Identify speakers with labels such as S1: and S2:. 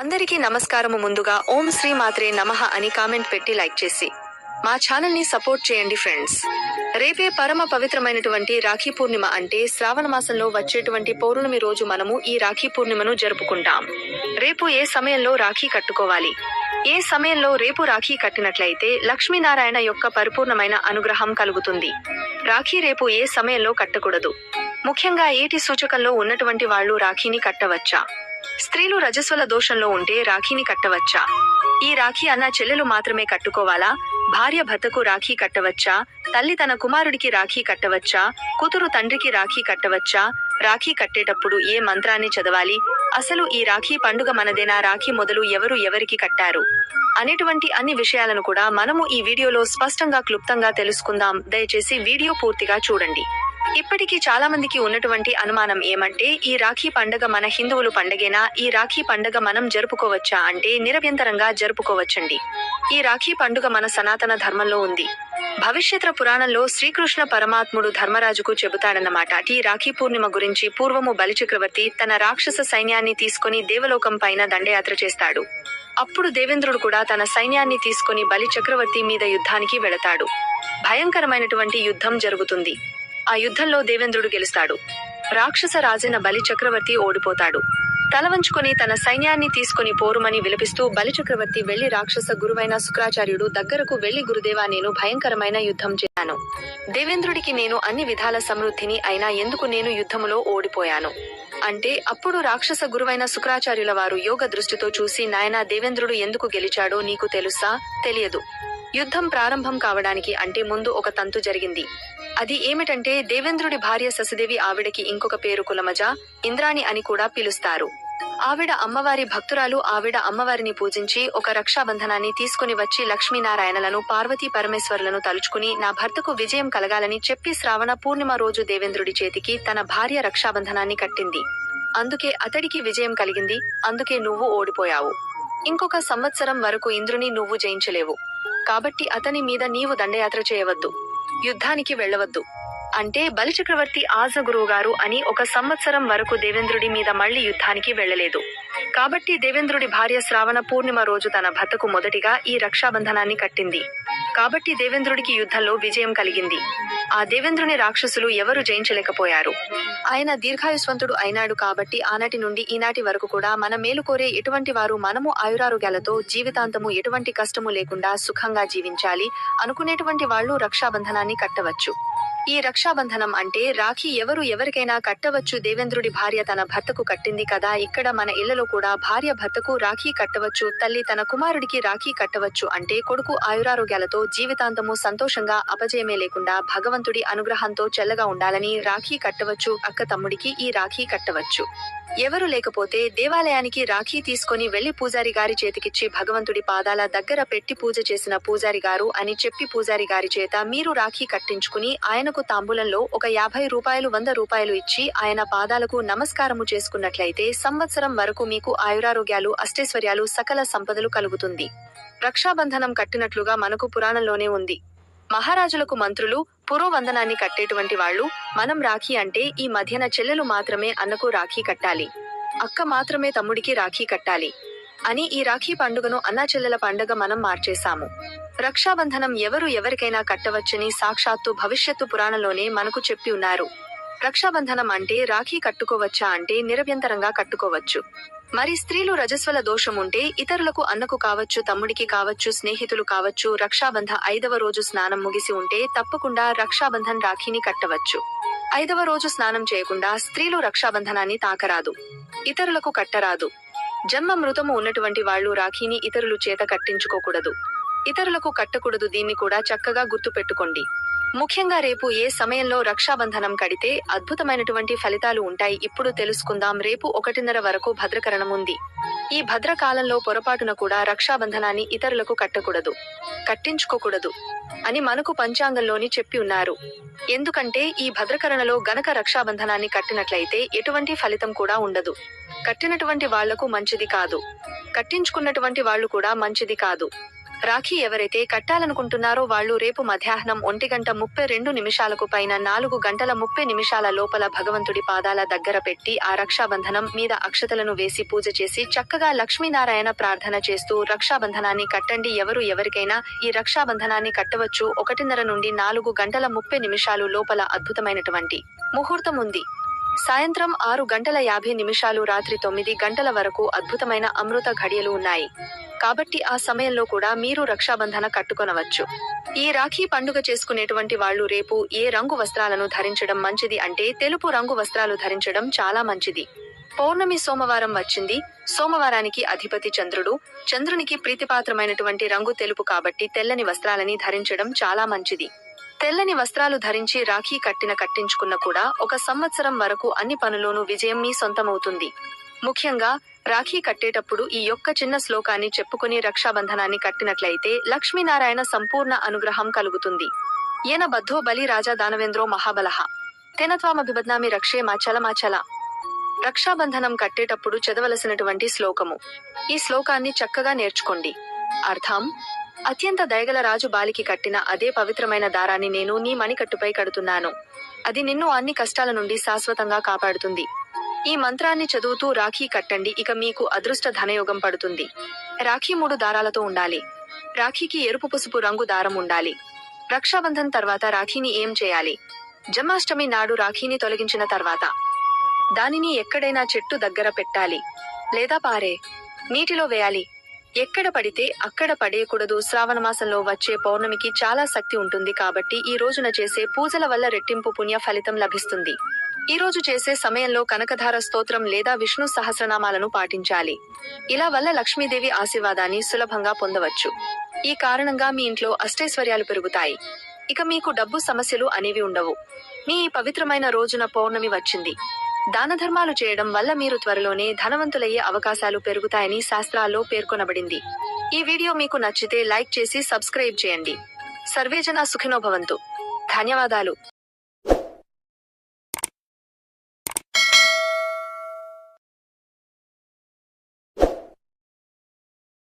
S1: అందరికీ నమస్కారము ముందుగా ఓం శ్రీ మాత్రే నమః అని కామెంట్ పెట్టి లైక్ చేసి మా ఛానల్ని సపోర్ట్ చేయండి ఫ్రెండ్స్. రేపే పరమ పవిత్రమైనటువంటి రాఖీ పూర్ణిమ అంటే శ్రావణ మాసంలో వచ్చేటువంటి పౌర్ణమి రోజు మనము ఈ రాఖీ పూర్ణిమను జరుపుకుంటాం. రేపు ఏ సమయంలో రాఖీ కట్టుకోవాలి? ఏ సమయంలో రేపు రాఖీ కట్టినట్లయితే లక్ష్మీనారాయణ యొక్క పరిపూర్ణమైన అనుగ్రహం కలుగుతుంది. రాఖీ రేపు ఏ సమయంలో కట్టకూడదు? ముఖ్యంగా ఏటి సూచకంలో ఉన్నటువంటి వాళ్ళు రాఖీని కట్టవచ్చా? స్త్రీలు రజస్వల దోషంలో ఉంటే రాఖీని కట్టవచ్చా? ఈ రాఖీ అన్న చెల్లెలు మాత్రమే కట్టుకోవాలా? భార్య భర్తకు రాఖీ కట్టవచ్చా? తల్లి తన కుమారుడికి రాఖీ కట్టవచ్చా? కూతురు తండ్రికి రాఖీ కట్టవచ్చా? రాఖీ కట్టేటప్పుడు ఏ మంత్రాన్ని చదవాలి? అసలు ఈ రాఖీ పండుగ మనదేనా? రాఖీ మొదలు ఎవరు ఎవరికి కట్టారు? అనేటువంటి అన్ని విషయాలను కూడా మనము ఈ వీడియోలో స్పష్టంగా క్లుప్తంగా తెలుసుకుందాం. దయచేసి వీడియో పూర్తిగా చూడండి. ఇప్పటికీ చాలా మందికి ఉన్నటువంటి అనుమానం ఏమంటే ఈ రాఖీ పండగ మన హిందువులు పండగేనా? ఈ రాఖీ పండగ మనం జరుపుకోవచ్చా అంటే నిరభ్యంతరంగా జరుపుకోవచ్చండి. ఈ రాఖీ పండుగ మన సనాతన ధర్మంలో ఉంది. భవిష్యత్ర పురాణంలో శ్రీకృష్ణ పరమాత్ముడు ధర్మరాజుకు చెబుతాడన్నమాట. ఈ రాఖీ పూర్ణిమ గురించి పూర్వము బలిచక్రవర్తి తన రాక్షస సైన్యాన్ని తీసుకొని దేవలోకం పైన దండయాత్ర చేస్తాడు. అప్పుడు దేవేంద్రుడు కూడా తన సైన్యాన్ని తీసుకొని బలి చక్రవర్తి మీద యుద్ధానికి వెళతాడు. భయంకరమైనటువంటి యుద్ధం జరుగుతుంది. ఆ యుద్ధంలో దేవేంద్రుడు గెలుస్తాడు. రాక్షస రాజైన బలి చక్రవర్తి ఓడిపోతాడు. తల వంచుకొని తన సైన్యాన్ని తీసుకొని పోరుమని విలపిస్తూ బలిచక్రవర్తి వెళ్ళి రాక్షస గురువైన శుక్రాచార్యుడు దగ్గరకు వెళ్ళి గురుదేవా నేను భయంకరమైన యుద్ధం చేశాను. దేవేంద్రుడికి నేను అన్ని విధాల సమృద్ధిని అయినా ఎందుకు నేను యుద్ధములో ఓడిపోయాను? అంటే అప్పుడు రాక్షస గురువైన శుక్రాచార్యుల వారు యోగ దృష్టితో చూసి నాయనా దేవేంద్రుడు ఎందుకు గెలిచాడో నీకు తెలుసా? తెలియదు. యుద్ధం ప్రారంభం కావడానికి అంటే ముందు ఒక తంతు జరిగింది. అది ఏమిటంటే దేవేంద్రుడి భార్య శశిదేవి ఆవిడకి ఇంకొక పేరు కులమజ ఇంద్రాణి అని కూడా పిలుస్తారు. ఆవిడ అమ్మవారి భక్తురాలు ఆవిడ అమ్మవారిని పూజించి ఒక రక్షాబంధనాన్ని తీసుకుని వచ్చి లక్ష్మీనారాయణలను పార్వతీ పరమేశ్వరులను తలుచుకుని నా భర్తకు విజయం కలగాలని చెప్పి శ్రావణ పూర్ణిమ రోజు దేవేంద్రుడి చేతికి తన భార్య రక్షాబంధనాన్ని కట్టింది. అందుకే అతడికి విజయం కలిగింది అందుకే నువ్వు ఓడిపోయావు. ఇంకొక సంవత్సరం వరకు ఇంద్రుని నువ్వు జయించలేవు. కాబట్టి అతని మీద నీవు దండయాత్ర చేయవద్దు. యుద్ధానికి వెళ్ళవద్దు. అంటే బలిచక్రవర్తి ఆజ గారు అని ఒక సంవత్సరం వరకు దేవేంద్రుడి మీద మళ్ళీ యుద్ధానికి వెళ్ళలేదు. కాబట్టి దేవేంద్రుడి భార్య శ్రావణ పూర్ణిమ రోజు తన భర్తకు మొదటిగా ఈ రక్షాబంధనాన్ని కట్టింది. కాబట్టి దేవేంద్రుడికి యుద్ధంలో విజయం కలిగింది. ఆ దేవేంద్రుని రాక్షసులు ఎవరు జయించలేకపోయారు? ఆయన దీర్ఘాయుస్వంతుడు అయినాడు కాబట్టి ఆనాటి నుండి ఈనాటి వరకు కూడా మన మేలు కోరే ఎటువంటి వారు మనము ఆయురారోగ్యాలతో జీవితాంతము ఎటువంటి కష్టము లేకుండా సుఖంగా జీవించాలి అనుకునేటువంటి వాళ్ళు రక్షాబంధనాన్ని కట్టవచ్చు. ఈ రక్షాబంధనం అంటే రాఖీ ఎవరు ఎవరికైనా కట్టవచ్చు. దేవేంద్రుడి భార్య తన భర్తకు కట్టింది కదా. ఇక్కడ మన ఇళ్ళలో కూడా భార్య భర్తకు రాఖీ కట్టవచ్చు. తల్లి తన కుమారుడికి రాఖీ కట్టవచ్చు అంటే కొడుకు ఆయురారోగ్యాలతో జీవితాంతము సంతోషంగా అపజయమే లేకుండా భగవంతుడి అనుగ్రహంతో చెల్లగా ఉండాలని రాఖీ కట్టవచ్చు. అక్క తమ్ముడికి ఈ రాఖీ కట్టవచ్చు. ఎవరు లేకపోతే దేవాలయానికి రాఖీ తీసుకొని వెళ్ళి పూజారి గారి చేతికిచ్చి భగవంతుడి పాదాల దగ్గర పెట్టి పూజ చేసిన పూజారి గారు అని చెప్పి పూజారి గారి చేత మీరు రాఖీ కట్టించుకుని ఆయనకు తాంబూలంలో ఒక యాభై రూపాయలు వంద రూపాయలు ఇచ్చి ఆయన పాదాలకు నమస్కారము చేసుకున్నట్లయితే సంవత్సరం వరకు మీకు ఆయురారోగ్యాలు అష్టైశ్వర్యాలు సకల సంపదలు కలుగుతుంది. రక్షాబంధనం కట్టినట్లుగా మనకు పురాణంలోనే ఉంది. మహారాజులకు మంత్రులు పురోవందనాన్ని కట్టేటువంటి వాళ్ళు మనం రాఖీ అంటే ఈ మధ్యన చెల్లెలు మాత్రమే అన్నకు రాఖీ కట్టాలి. అక్క మాత్రమే తమ్ముడికి రాఖీ కట్టాలి. అని ఈ రాఖీ పండుగను అన్నా చెల్లెల పండుగ మనం మార్చేశాము. రక్షాబంధనం ఎవరు ఎవరికైనా కట్టవచ్చని సాక్షాత్తు భవిష్యత్తు పురాణంలోనే మనకు చెప్పి ఉన్నారు. రక్షాబంధనం అంటే రాఖీ కట్టుకోవచ్చా అంటే నిరభ్యంతరంగా కట్టుకోవచ్చు. మరి స్త్రీలు రజస్వల దోషం ఉంటే ఇతరులకు అన్నకు కావచ్చు తమ్ముడికి కావచ్చు స్నేహితులు కావచ్చు రక్షాబంధ ఐదవ రోజు స్నానం ముగిసి ఉంటే తప్పకుండా రక్షాబంధన్ రాఖీని కట్టవచ్చు. ఐదవ రోజు స్నానం చేయకుండా స్త్రీలు రక్షాబంధనాన్ని తాకరాదు. ఇతరులకు కట్టరాదు. జన్మ మృతము ఉన్నటువంటి వాళ్ళు రాఖీని ఇతరులు చేత కట్టించుకోకూడదు. ఇతరులకు కట్టకూడదు దీన్ని కూడా చక్కగా గుర్తుపెట్టుకోండి. ముఖ్యంగా రేపు ఏ సమయంలో రక్షాబంధనం కడితే అద్భుతమైనటువంటి ఫలితాలు ఉంటాయి ఇప్పుడు తెలుసుకుందాం. రేపు ఒకటిన్నర వరకు భద్రకరణం ఉంది. ఈ భద్రకాలంలో పొరపాటున కూడా రక్షాబంధనాన్ని ఇతరులకు కట్టకూడదు. కట్టించుకోకూడదు అని మనకు పంచాంగంలోని చెప్పి ఉన్నారు. ఎందుకంటే ఈ భద్రకరణలో గనక రక్షాబంధనాన్ని కట్టినట్లయితే ఎటువంటి ఫలితం కూడా ఉండదు. కట్టినటువంటి వాళ్ళకు మంచిది కాదు. కట్టించుకున్నటువంటి వాళ్ళు కూడా మంచిది కాదు. రాఖీ ఎవరైతే కట్టాలనుకుంటున్నారో వాళ్ళు రేపు మధ్యాహ్నం ఒంటి గంట ముప్పై రెండు నిమిషాలకు పైన నాలుగు గంటల ముప్పై నిమిషాల లోపల భగవంతుడి పాదాల దగ్గర పెట్టి ఆ రక్షాబంధనం మీద అక్షతలను వేసి పూజ చేసి చక్కగా లక్ష్మీనారాయణ ప్రార్థన చేస్తూ రక్షాబంధనాన్ని కట్టండి. ఎవరు ఎవరికైనా ఈ రక్షాబంధనాన్ని కట్టవచ్చు. ఒకటిన్నర నుండి నాలుగు గంటల ముప్పై నిమిషాలు లోపల అద్భుతమైనటువంటి ముహూర్తం ఉంది. సాయంత్రం ఆరు గంటల యాభై నిమిషాలు రాత్రి తొమ్మిది గంటల వరకు అద్భుతమైన అమృత ఘడియలు ఉన్నాయి. కాబట్టి ఆ సమయంలో కూడా మీరు రక్షాబంధన కట్టుకొనవచ్చు. ఈ రాఖీ పండుగ చేసుకునేటువంటి వాళ్ళు రేపు ఏ రంగు వస్త్రాలను ధరించడం మంచిది అంటే తెలుపు రంగు వస్త్రాలు ధరించడం చాలా మంచిది. పౌర్ణమి సోమవారం వచ్చింది. సోమవారానికి అధిపతి చంద్రుడు. చంద్రునికి ప్రీతిపాత్రమైనటువంటి రంగు తెలుపు కాబట్టి తెల్లని వస్త్రాలని ధరించడం చాలా మంచిది. తెల్లని వస్త్రాలు ధరించి రాఖీ కట్టిన కట్టించుకున్న కూడా ఒక సంవత్సరం వరకు అన్ని పనులోనూ విజయం మీ సొంతమవుతుంది. ముఖ్యంగా రాఖీ కట్టేటప్పుడు ఈ యొక్క చిన్న శ్లోకాన్ని చెప్పుకుని రక్షాబంధనాన్ని కట్టినట్లయితే లక్ష్మీనారాయణ సంపూర్ణ అనుగ్రహం కలుగుతుంది. ఏన బద్ధో బలి రాజా దానవేంద్రో మహాబలహ. తెనత్వామభిబద్నామి రక్షే మాచల మాచల రక్షాబంధనం కట్టేటప్పుడు చదవలసినటువంటి శ్లోకము. ఈ శ్లోకాన్ని చక్కగా నేర్చుకోండి. అర్థం? అత్యంత దయగల రాజు బాలికి కట్టిన అదే పవిత్రమైన దారాన్ని నేను నీ మణికట్టుపై కడుతున్నాను. అది నిన్ను అన్ని కష్టాల నుండి శాశ్వతంగా కాపాడుతుంది. ఈ మంత్రాన్ని చదువుతూ రాఖీ కట్టండి ఇక మీకు అదృష్ట ధనయోగం పడుతుంది. రాఖీ మూడు దారాలతో ఉండాలి. రాఖీకి ఎరుపు పసుపు రంగు దారం ఉండాలి. రక్షాబంధన్ తర్వాత రాఖీని ఏం చేయాలి? జన్మాష్టమి నాడు రాఖీని తొలగించిన తర్వాత దానిని ఎక్కడైనా చెట్టు దగ్గర పెట్టాలి. లేదా పారే నీటిలో వేయాలి. ఎక్కడ పడితే అక్కడ పడేయకూడదు. శ్రావణ మాసంలో వచ్చే పౌర్ణమికి చాలా శక్తి ఉంటుంది కాబట్టి ఈ రోజున చేసే పూజల వల్ల రెట్టింపు పుణ్య ఫలితం లభిస్తుంది. ఈ రోజు చేసే సమయంలో కనకధార స్తోత్రం లేదా విష్ణు సహస్రనామాలను పాటించాలి. ఇలా వల్ల లక్ష్మీదేవి ఆశీర్వాదాన్ని సులభంగా పొందవచ్చు. ఈ కారణంగా మీ ఇంట్లో అష్టైశ్వర్యాలు పెరుగుతాయి. ఇక మీకు డబ్బు సమస్యలు అనేవి ఉండవు. మీ ఈ పవిత్రమైన రోజున పౌర్ణమి వచ్చింది. దాన ధర్మాలు చేయడం వల్ల మీరు త్వరలోనే ధనవంతులయ్యే అవకాశాలు పెరుగుతాయని శాస్త్రాల్లో పేర్కొనబడింది. ఈ వీడియో మీకు నచ్చితే లైక్ చేసి సబ్స్క్రైబ్ చేయండి. సర్వేజన సుఖినోభవంతు ధన్యవాదాలు.